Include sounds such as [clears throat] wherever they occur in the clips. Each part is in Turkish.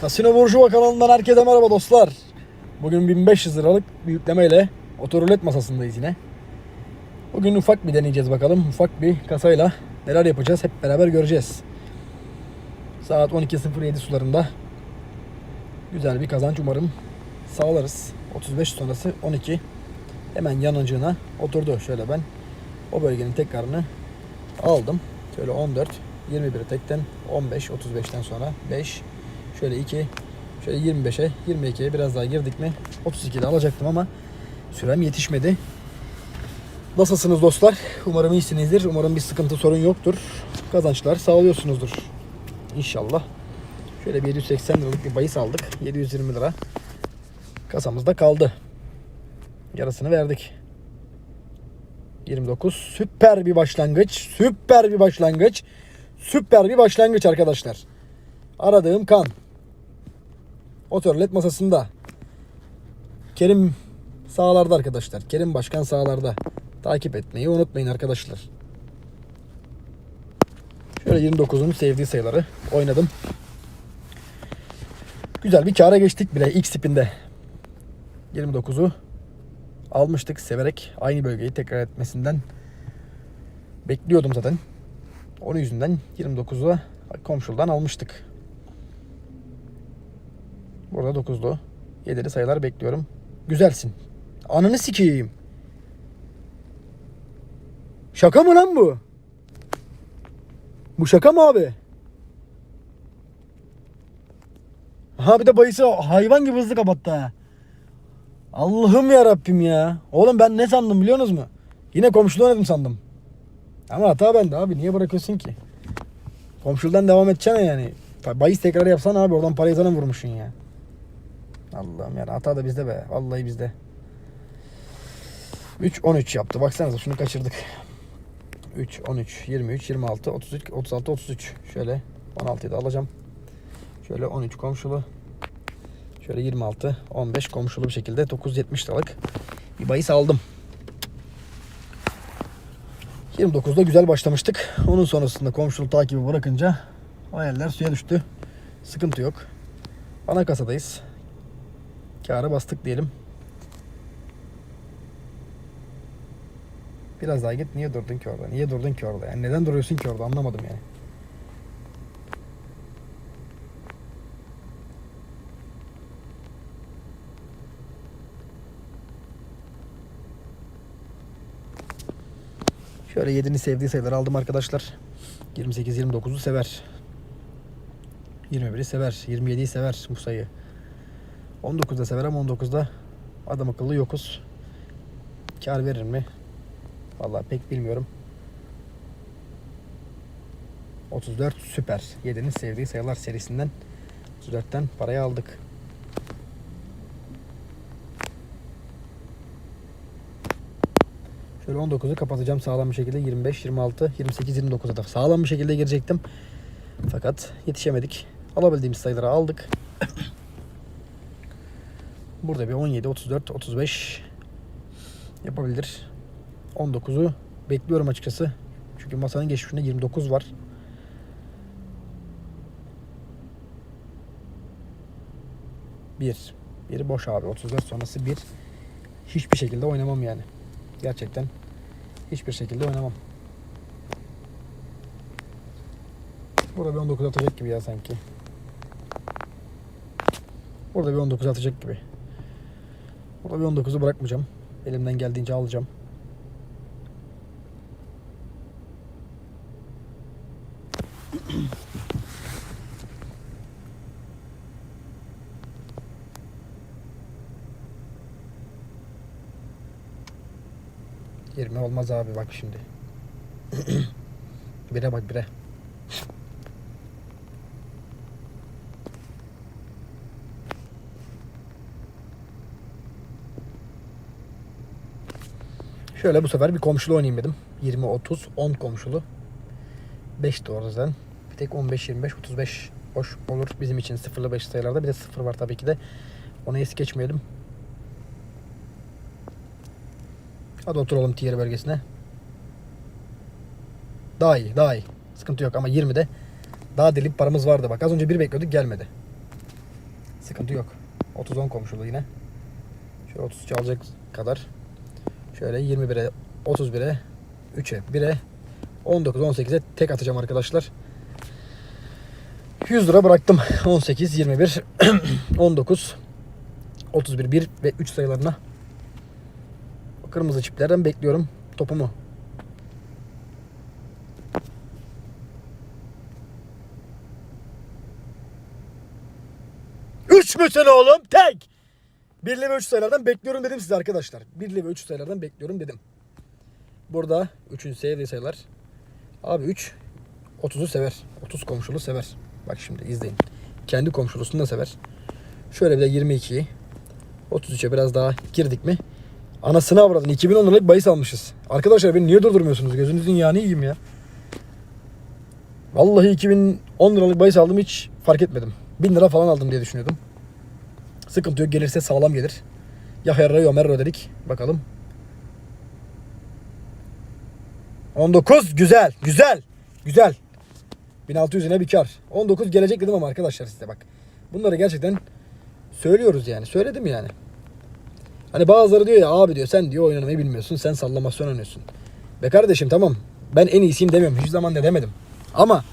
Kasino Burjuva kanalından herkese merhaba dostlar. Bugün 1500 liralık bir yüklemeyle otorulet masasındayız yine. Bugün ufak bir deneyeceğiz bakalım. Ufak bir kasayla neler yapacağız hep beraber göreceğiz. Saat 12.07 sularında güzel bir kazanç umarım sağlarız. 35 sonrası 12. Hemen yanıcığına oturdu. Şöyle ben o bölgenin tekrarını aldım. Şöyle 14, 21'i tekten 15, 35'ten sonra 5, şöyle 2, şöyle 25'e, 22'ye biraz daha girdik mi 32'de alacaktım ama sürem yetişmedi. Nasılsınız dostlar? Umarım iyisinizdir. Umarım bir sıkıntı sorun yoktur. Kazançlar sağlıyorsunuzdur. İnşallah. Şöyle bir 780 liralık bir bahis aldık. 720 lira kasamızda kaldı. Yarısını verdik. 29 süper bir başlangıç. Süper bir başlangıç. Süper bir başlangıç arkadaşlar. Aradığım kan. Otorlet masasında. Kerim sağlarda arkadaşlar. Kerim Başkan sağlarda. Takip etmeyi unutmayın arkadaşlar. Şöyle 29'un sevdiği sayıları oynadım. Güzel bir kâra geçtik bile ilk spinde. 29'u almıştık severek aynı bölgeyi tekrar etmesinden bekliyordum zaten. Onun yüzünden 29'u komşuldan almıştık. Burada 9'lu. 7'li sayılar bekliyorum. Güzelsin. Ananı sikeyim. Şaka mı lan bu? Bu şaka mı abi? Ha bir de bayısı hayvan gibi hızlı kapattı ha. Allah'ım ya Rabbim ya. Oğlum ben ne sandım biliyor musunuz mu? Yine komşulu oynadım sandım. Ama hata bende abi. Niye bırakıyorsun ki? Komşuldan devam edeceksin yani. Bayis tekrar yapsan abi oradan parayı sana vurmuşsun ya. Allah'ım ya hata da bizde be. Vallahi bizde. 3 13 yaptı. Baksanıza şunu kaçırdık. 3 13 23 26 33 36 33. Şöyle 16'yı da alacağım. Şöyle 13 komşulu. Şöyle 26, 15 komşulu bir şekilde 970 liralık bir bahis aldım. 29'da güzel başlamıştık. Onun sonrasında komşulu takibi bırakınca hayaller suya düştü. Sıkıntı yok. Ana kasadayız. Kâra bastık diyelim. Biraz daha git. Niye durdun ki orada? Niye durdun ki orada? Yani neden duruyorsun ki orada? Anlamadım yani. Şöyle 7'ni sevdiği sayıları aldım arkadaşlar. 28 29'u sever. 21'i sever. 27'yi sever bu sayı. 19'da sever ama 19'da adam akıllı yokuz. Kar verir mi? Vallahi pek bilmiyorum. 34 süper. 7'nin sevdiği sayılar serisinden 34'ten parayı aldık. Şöyle 19'u kapatacağım sağlam bir şekilde 25, 26, 28, 29'a da sağlam bir şekilde girecektim. Fakat yetişemedik. Alabildiğimiz sayıları aldık. Burada bir 17, 34, 35 yapabilir. 19'u bekliyorum açıkçası. Çünkü masanın geçmişinde 29 var. Bir. Biri boş abi. 34 sonrası bir. Hiçbir şekilde oynamam yani. Gerçekten hiçbir şekilde oynamam. Burada bir 19 atacak gibi ya sanki. Burada bir 19 atacak gibi. Bir 19'u bırakmayacağım. Elimden geldiğince alacağım. [clears throat] Yerime olmaz abi bak şimdi. [clears throat] bire bak bire. Şöyle bu sefer bir komşulu oynayayım dedim. 20, 30, 10 komşulu. 5 de oradan. Bir tek 15, 25, 35 boş olur bizim için 0 ile 5 sayılarda. Bir de 0 var tabii ki de. Onu es geçmeyelim. Hadi oturalım tiyer bölgesine. Daha iyi, daha iyi. Sıkıntı yok ama 20'de daha deli bir paramız vardı. Bak az önce bir bekliyorduk gelmedi. Sıkıntı yok. 30-10 komşulu yine. Şöyle 30 çalacak kadar. Şöyle 21'e, 31'e, 3'e, 1'e, 19, 18'e tek atacağım arkadaşlar. 100 lira bıraktım. 18, 21, 19, 31, 1 ve 3 sayılarına. Kırmızı çiplerden bekliyorum topumu. Üç müsün oğlum? Tek. Birli ve üç sayılardan bekliyorum dedim size arkadaşlar. Birli ve üç sayılardan bekliyorum dedim. Burada üçün sevdiği sayılar. Abi 3 30'u sever. 30 komşulu sever. Bak şimdi izleyin. Kendi komşulusunu da sever. Şöyle bir de 22'yi 33'e biraz daha girdik mi? Anasını avradın. 2010 liralık bahis almışız. Arkadaşlar beni niye durdurmuyorsunuz? Gözünüzün yağını yiyeyim ya. Vallahi 2010 liralık bahis aldım hiç fark etmedim. 1000 lira falan aldım diye düşünüyordum. Sıkıntı yok. Gelirse sağlam gelir. Ya herro ya merro dedik. Bakalım. 19 güzel. Güzel. Güzel. 1600 yine bir kar. 19 gelecek dedim ama arkadaşlar size bak. Bunları gerçekten söylüyoruz yani. Söyledim yani. Hani bazıları diyor ya abi diyor sen diyor oynamayı bilmiyorsun. Sen sallamasyon oynuyorsun. Be kardeşim tamam. Ben en iyisiyim demiyorum. Hiçbir zaman da demedim. Ama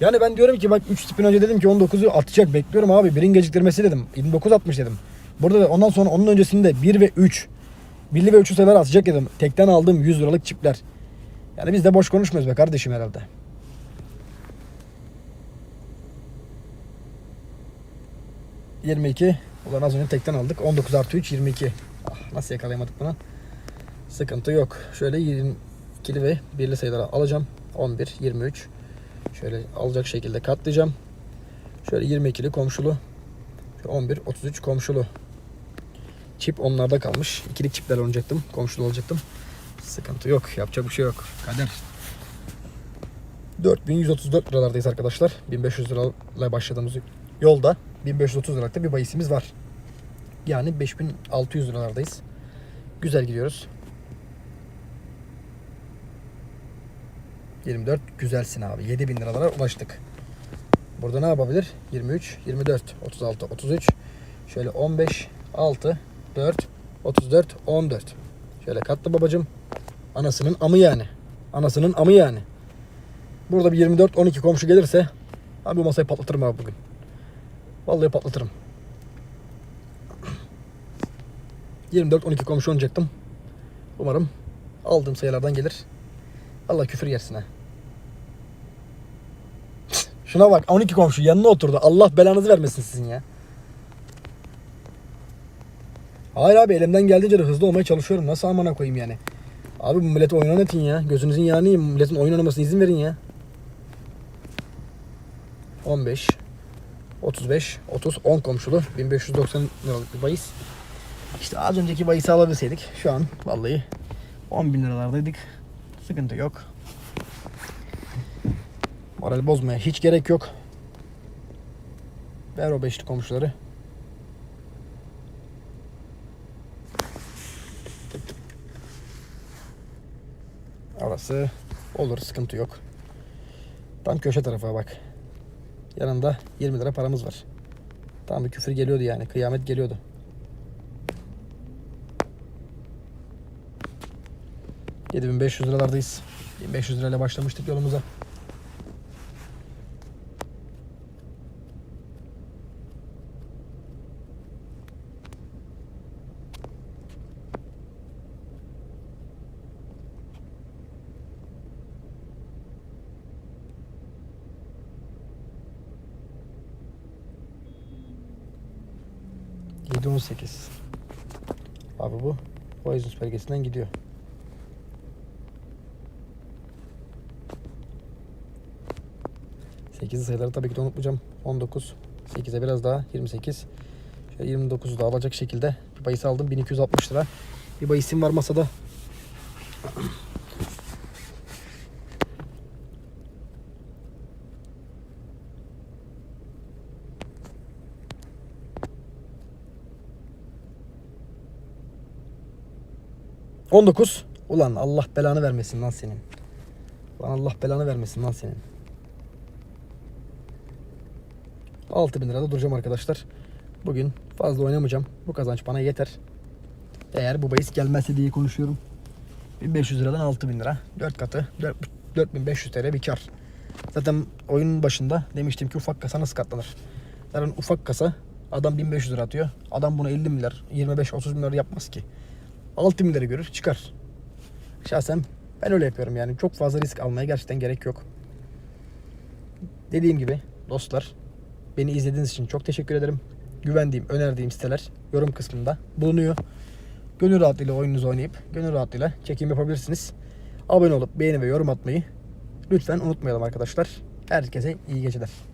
yani ben diyorum ki bak 3 spin önce dedim ki 19'u atacak bekliyorum abi. Birin geciktirmesi dedim. 29 atmış dedim. Burada da ondan sonra onun öncesinde 1 ve 3. 1'li ve 3'ü sefer atacak dedim. Tekten aldığım 100 liralık çipler. Yani biz de boş konuşmuyoruz be kardeşim herhalde. ...22... ...ulan az önce tekten aldık... ...19 artı 3 22... Ah, ...nasıl yakalayamadık bunu... ...sıkıntı yok... ...şöyle 22'li ve 1'li sayıları alacağım... ...11, 23... ...şöyle alacak şekilde katlayacağım... ...şöyle 22'li komşulu... şöyle ...11, 33 komşulu... ...çip onlarda kalmış... ...ikili çipler oynayacaktım... ...komşulu olacaktım... ...sıkıntı yok... ...yapacak bir şey yok... ...kader... 4134 liralardayız arkadaşlar. 1500 lirayla başladığımız yolda 1530 liralık da bir bahisimiz var. Yani 5600 liralardayız. Güzel gidiyoruz. 24 güzelsin abi. 7000 liralara ulaştık. Burada ne yapabilir? 23, 24, 36, 33. Şöyle 15, 6, 4, 34, 14. Şöyle katlı babacım. Anasının amı yani. Anasının amı yani. Burada bir 24-12 komşu gelirse abi bu masayı patlatırım abi bugün. Vallahi patlatırım. 24-12 komşu oynayacaktım. Umarım aldığım sayılardan gelir. Allah küfür yersin ha. Şuna bak 12 komşu yanına oturdu. Allah belanızı vermesin sizin ya. Hayır abi elimden geldiğince de hızlı olmaya çalışıyorum. Nasıl amına koyayım yani. Abi bu millete oyun oynatın ya. Gözünüzün yağını. Milletin oyun oynamasına izin verin ya. 15 35 30 10 komşulu 1590 liralık bir bahis. İşte az önceki bahisi alabilseydik şu an vallahi 10 bin liralardaydık. Sıkıntı yok. Moral bozmaya hiç gerek yok. Ver o beşli komşuları. Arası olur sıkıntı yok. Tam köşe tarafa bak. Yanında 20 lira paramız var. Tam bir küfür geliyordu yani. Kıyamet geliyordu. ...7500 liralardayız. 1500 lirayla başlamıştık yolumuza. Yedi on sekiz. Abi bu Boyzuz belgesinden gidiyor. Sekiz sayıları tabii ki de unutmayacağım. 19, 8'e biraz daha 28. Şöyle 29'u da alacak şekilde bir bahis aldım. 1260 lira. Bir bahisim var masada. On dokuz. Ulan Allah belanı vermesin lan senin. Ulan Allah belanı vermesin lan senin. 6000 lirada duracağım arkadaşlar. Bugün fazla oynamayacağım. Bu kazanç bana yeter. Eğer bu bahis gelmezse diye konuşuyorum. 1500 liradan 6000 lira. 4 katı 4 4500 TL bir kar. Zaten oyunun başında demiştim ki ufak kasa nasıl katlanır? Zaten ufak kasa adam 1500 lira atıyor. Adam bunu 50 milyar, 25-30 milyar yapmaz ki. 6 milyarı görür çıkar. Şahsen ben öyle yapıyorum yani. Çok fazla risk almaya gerçekten gerek yok. Dediğim gibi dostlar beni izlediğiniz için çok teşekkür ederim. Güvendiğim, önerdiğim siteler yorum kısmında bulunuyor. Gönül rahatlığıyla oyununuzu oynayıp gönül rahatlığıyla çekim yapabilirsiniz. Abone olup beğeni ve yorum atmayı lütfen unutmayalım arkadaşlar. Herkese iyi geceler.